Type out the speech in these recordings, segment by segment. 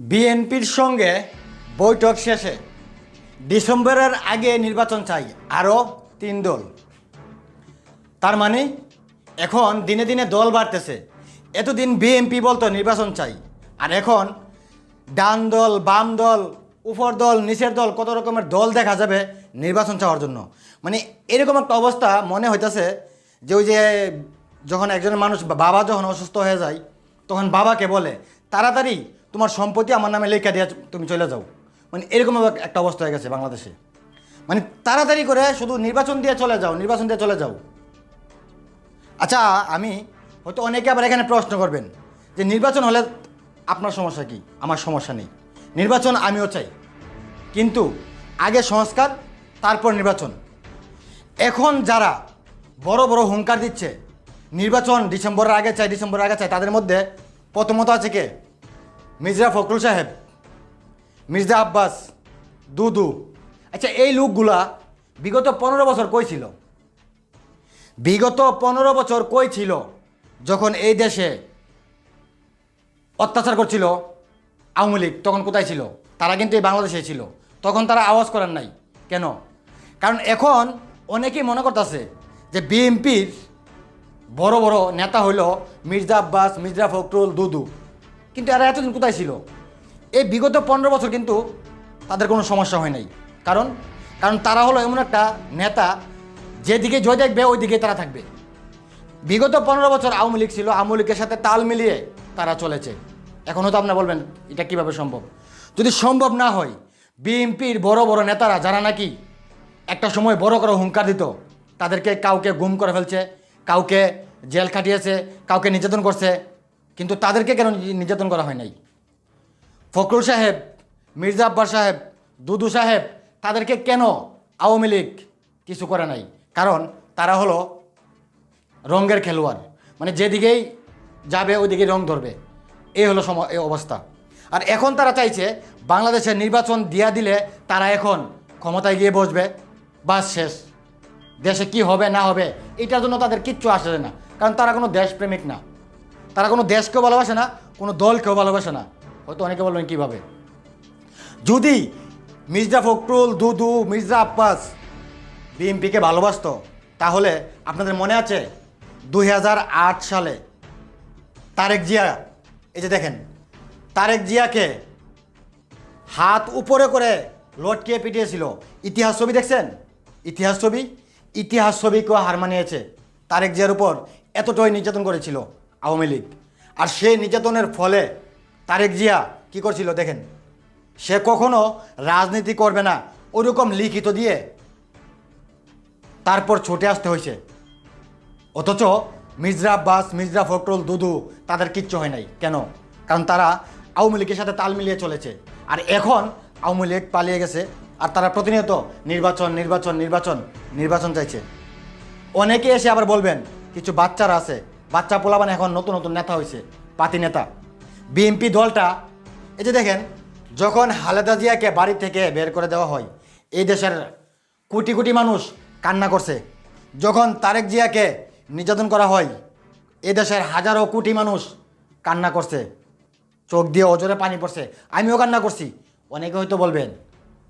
বিএনপির সঙ্গে বৈঠক শেষে ডিসেম্বরের আগে নির্বাচন চাই আরও তিন দল। তার মানে এখন দিনে দিনে দল বাড়তেছে। এতদিন বিএনপি বলতো নির্বাচন চাই। আর এখন ডান দল, বাম দল, উপর দল, নিচের দল কত রকমের দল দেখা যাবে নির্বাচন চাওয়ার জন্য। মানে এরকম একটা অবস্থা মনে হইতেছে যে ওই যে যখন একজন মানুষ বাবা যখন অসুস্থ হয়ে যায়, তখন বাবাকে বলে, তাড়াতাড়ি তোমার সম্পত্তি আমার নামে লেখা দিয়ে তুমি চলে যাও। মানে এরকম একটা অবস্থা হয়ে গেছে বাংলাদেশে। মানে তাড়াতাড়ি করে শুধু নির্বাচন দিয়ে চলে যাও, নির্বাচন দিয়ে চলে যাও। আচ্ছা আমি হয়তো অনেকে আবার এখানে প্রশ্ন করবেন যে নির্বাচন হলে আপনার সমস্যা কি? আমার সমস্যা নেই। নির্বাচন আমিও চাই। কিন্তু আগে সংস্কার, তারপর নির্বাচন। এখন যারা বড় বড় হুঙ্কার দিচ্ছে, নির্বাচন ডিসেম্বরের আগে চাই, ডিসেম্বরের আগে চাই, তাদের মধ্যে প্রথমত আছে কে? মির্জা ফখরুল সাহেব, মির্জা আব্বাস, দুদু। আচ্ছা এই লোকগুলা বিগত পনেরো বছর কই ছিল? বিগত পনেরো বছর কই ছিল যখন এই দেশে অত্যাচার করছিল আওয়ামী লীগ? তখন কোথায় ছিল? তারা কিন্তু এই বাংলাদেশে ছিল। তখন তারা আওয়াজ করার নাই। কেন? কারণ এখন অনেকেই মনে করতেছে যে বিএনপির বড় বড় নেতা হইল মির্জা আব্বাস, মির্জা ফখরুল, দুদু। কিন্তু এরা এতদিন কোথায় ছিল? এই বিগত পনেরো বছর কিন্তু তাদের কোনো সমস্যা হয় নাই। কারণ কারণ তারা হলো এমন একটা নেতা, যেদিকে জয় দেখবে ওই দিকে তারা থাকবে। বিগত পনেরো বছর আওয়ামী লীগ ছিল, আওয়ামী লীগের সাথে তাল মিলিয়ে তারা চলেছে। এখনও তো আপনারা বলবেন, এটা কীভাবে সম্ভব? যদি সম্ভব না হয়, বিএনপির বড় বড় নেতারা, যারা নাকি একটা সময় বড় করে হুঙ্কার দিত, তাদেরকে কাউকে গুম করে ফেলছে, কাউকে জেল খাটিয়েছে, কাউকে নির্যাতন করছে কিন্তু তাদেরকে কেন নির্যাতন করা হয় নাই? ফখরুল সাহেব, মির্জা আব্বাস সাহেব, দুদু সাহেব, তাদেরকে কেন আওয়ামী লীগ কিছু করে নাই? কারণ তারা হলো রঙের খেলোয়াড়। মানে যেদিকেই যাবে ওইদিকে রং ধরবে। এই হলো সম এই অবস্থা। আর এখন তারা চাইছে, বাংলাদেশের নির্বাচন দিয়া দিলে তারা এখন ক্ষমতায় গিয়ে বসবে। বাস শেষ। দেশে কি হবে, না হবে, এটার জন্য তাদের কিচ্ছু আসে না। কারণ তারা কোনো দেশপ্রেমিক না। তারা কোনো দেশকেও ভালোবাসে না, কোনো দলকেও ভালোবাসে না। হয়তো অনেকে বলবেন, কীভাবে? যদি মির্জা ফখরুল, দুদু, মির্জা আব্বাস বিএনপিকে ভালোবাসতো, তাহলে আপনাদের মনে আছে দু হাজার আট সালে তারেক জিয়া, এই যে দেখেন, তারেক জিয়াকে হাত উপরে করে লটকিয়ে পিটিয়েছিল। ইতিহাস ছবি দেখছেন? ইতিহাস ছবি? ইতিহাস ছবিকেও হার মানিয়েছে। তারেক জিয়ার উপর এতটাই নির্যাতন করেছিল। আওয়ামী লীগ। আর সেই নির্যাতনের ফলে তারেক জিয়া কি করছিল দেখেন? সে কখনো রাজনীতি করবে না, ওরকম লিখিত দিয়ে তারপর ছুটে আসতে হয়েছে। অথচ মির্জা আব্বাস, মির্জা ফখরুল, দুদু তাদের কিচ্ছু হয় নাই। কেন? কারণ তারা আওয়ামী লীগের সাথে তাল মিলিয়ে চলেছে। আর এখন আওয়ামী লীগ পালিয়ে গেছে আর তারা প্রতিনিয়ত নির্বাচন নির্বাচন নির্বাচন নির্বাচন চাইছে। অনেকে এসে আবার বলবেন, কিছু বাচ্চারা আছে বাচ্চা পোলাবান এখন নতুন নতুন নেতা হয়েছে পাতি নেতা। বিএনপি দলটা, এই যে দেখেন, যখন হালেদা জিয়াকে বাড়ি থেকে বের করে দেওয়া হয়, এই দেশের কোটি কোটি মানুষ কান্না করছে। যখন তারেক জিয়াকে নির্যাতন করা হয় এ দেশের হাজারো কোটি মানুষ কান্না করছে। চোখ দিয়ে অজরে পানি পড়ছে। আমিও কান্না করছি। অনেকে হয়তো বলবেন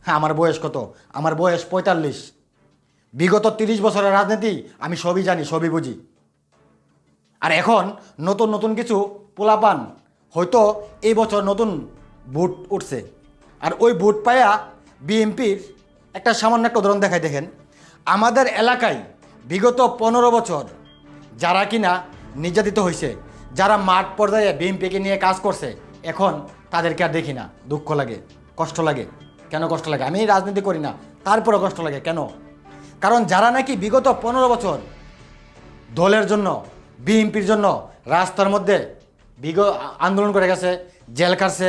হ্যাঁ আমার বয়স কত? আমার বয়স পঁয়তাল্লিশ। বিগত তিরিশ বছরের রাজনীতি আমি সবই জানি, সবই বুঝি। আর এখন নতুন নতুন কিছু পোলাপান। হয়তো এই বছর নতুন ভোট উঠছে। আর ওই ভোট পায়া বিএনপির একটা সামান্য একটা উদাহরণ দেখাই, দেখেন। আমাদের এলাকায় বিগত পনেরো বছর যারা কিনা নির্যাতিত হয়েছে যারা মাঠ পর্যায়ে বিএনপিকে নিয়ে কাজ করছে, এখন তাদেরকে আর দেখি না। দুঃখ লাগে, কষ্ট লাগে। কেন কষ্ট লাগে? আমি রাজনীতি করি না তারপরে কষ্ট লাগে। কেন? কারণ যারা নাকি বিগত পনেরো বছর দলের জন্য বিএনপির জন্য রাস্তার মধ্যে বিগ আন্দোলন করে গেছে, জেল কাটছে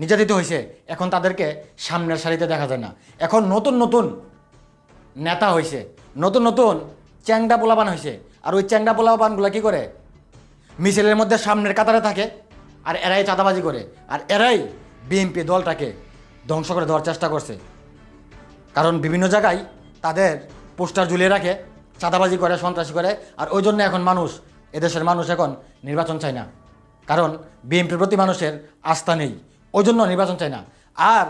নির্যাতিত হয়েছে। এখন তাদেরকে সামনের সারিতে দেখা যায় না। এখন নতুন নতুন নেতা হয়েছে, নতুন নতুন চ্যাংডা পোলাবান হয়েছে। আর ওই চ্যাংডা পোলাপানগুলো কী করে? মিছিলের মধ্যে সামনের কাতারে থাকে আর এরাই চাঁদাবাজি করে। আর এরাই বিএনপি দলটাকে ধ্বংস করে দেওয়ার চেষ্টা করছে। কারণ বিভিন্ন জায়গায় তাদের পোস্টার ঝুলিয়ে রাখে, চাঁদাবাজি করে, সন্ত্রাসী করে। আর ওই জন্য এখন মানুষ এদেশের মানুষ এখন নির্বাচন চায় না। কারণ বিএনপির প্রতি মানুষের আস্থা নেই। ওই জন্য নির্বাচন চায় না। আর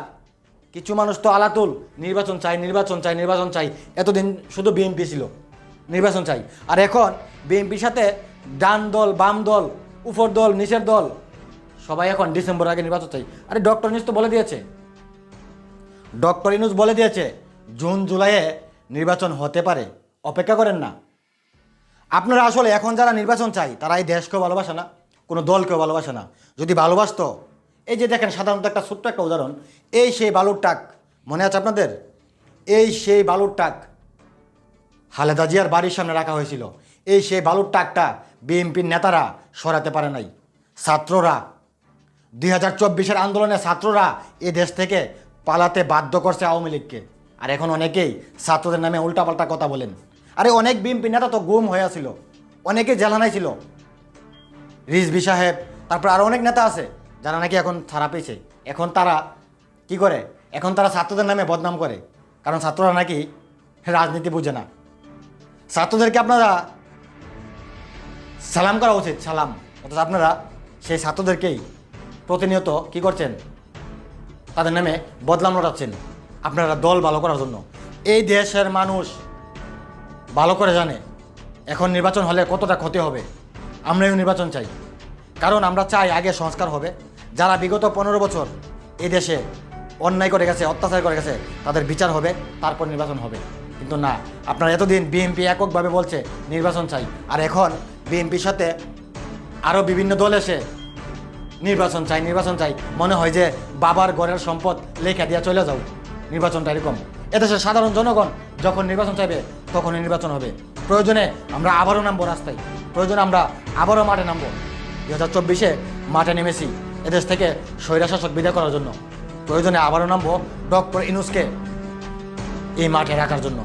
কিছু মানুষ তো আলাতুল, নির্বাচন চাই নির্বাচন চাই নির্বাচন চাই এতদিন শুধু বিএনপি ছিল। নির্বাচন চাই আর এখন বিএনপির সাথে ডান দল, বাম দল, উপর দল, নিচের দল, সবাই এখন ডিসেম্বর আগে নির্বাচন চাই আরে ডক্টর নিউজ তো বলে দিয়েছে। ডক্টর ইনুজ বলে দিয়েছে, জুন, জুলাইয়ে নির্বাচন হতে পারে। অপেক্ষা করেন না। আপনারা আসলে এখন যারা নির্বাচন চাই তারা এই দেশকেও ভালোবাসে না, কোনো দলকেও ভালোবাসে না। যদি ভালোবাসতো, এই যে দেখেন সাধারণত একটা ছোট্ট একটা উদাহরণ, এই সেই বালুর টাক, মনে আছে আপনাদের? এই সেই বালুর টাক খালেদা জিয়ার বাড়ির সামনে রাখা হয়েছিল। এই সেই বালুর টাকটা বিএনপির নেতারা সরাতে পারে নাই। ছাত্ররা, দুই হাজার চব্বিশের আন্দোলনে ছাত্ররা এ দেশ থেকে পালাতে বাধ্য করছে আওয়ামী লীগকে। আর এখন অনেকেই ছাত্রদের নামে উল্টাপাল্টা কথা বলেন। আরে অনেক বিএনপি নেতা তো গুম হয়ে ছিল অনেকে জেলানায় ছিল। রিজভি সাহেব, তারপর আরও অনেক নেতা আছে, যারা নাকি এখন ছাড়া পেয়েছে। এখন তারা কি করে? এখন তারা ছাত্রদের নামে বদনাম করে। কারণ ছাত্ররা নাকি রাজনীতি বুঝে না। ছাত্রদেরকে আপনারা সালাম করা উচিত, সালাম। অর্থাৎ আপনারা সেই ছাত্রদেরকেই প্রতিনিয়ত কি করছেন? তাদের নামে বদলাম লড়াচ্ছেন আপনারা দল ভালো করার জন্য। এই দেশের মানুষ ভালো করে জানে, এখন নির্বাচন হলে কতটা ক্ষতি হবে আমরাও নির্বাচন চাই। কারণ আমরা চাই আগে সংস্কার হবে। যারা বিগত পনেরো বছর এই দেশে অন্যায় করে গেছে, অত্যাচার করে গেছে, তাদের বিচার হবে, তারপর নির্বাচন হবে। কিন্তু না, আপনারা এতদিন বিএনপি এককভাবে বলছে, নির্বাচন চাই। আর এখন বিএনপির সাথে আরও বিভিন্ন দল এসে নির্বাচন চাই নির্বাচন চাই। মনে হয় যে বাবার ঘরের সম্পদ লেখা দিয়ে চলে যাও, নির্বাচনটা এরকম। এদেশের সাধারণ জনগণ যখন নির্বাচন চাইবে তখনই নির্বাচন হবে। প্রয়োজনে আমরা আবারও নামবো রাস্তায়। প্রয়োজনে আমরা আবারও মাঠে নামবো। দু হাজার চব্বিশে মাঠে নেমেছি এদেশ থেকে স্বৈরাশাসক বিদায় করার জন্য। প্রয়োজনে আবারও নামবো ডক্টর ইনুসকে এই মাঠে রাখার জন্য।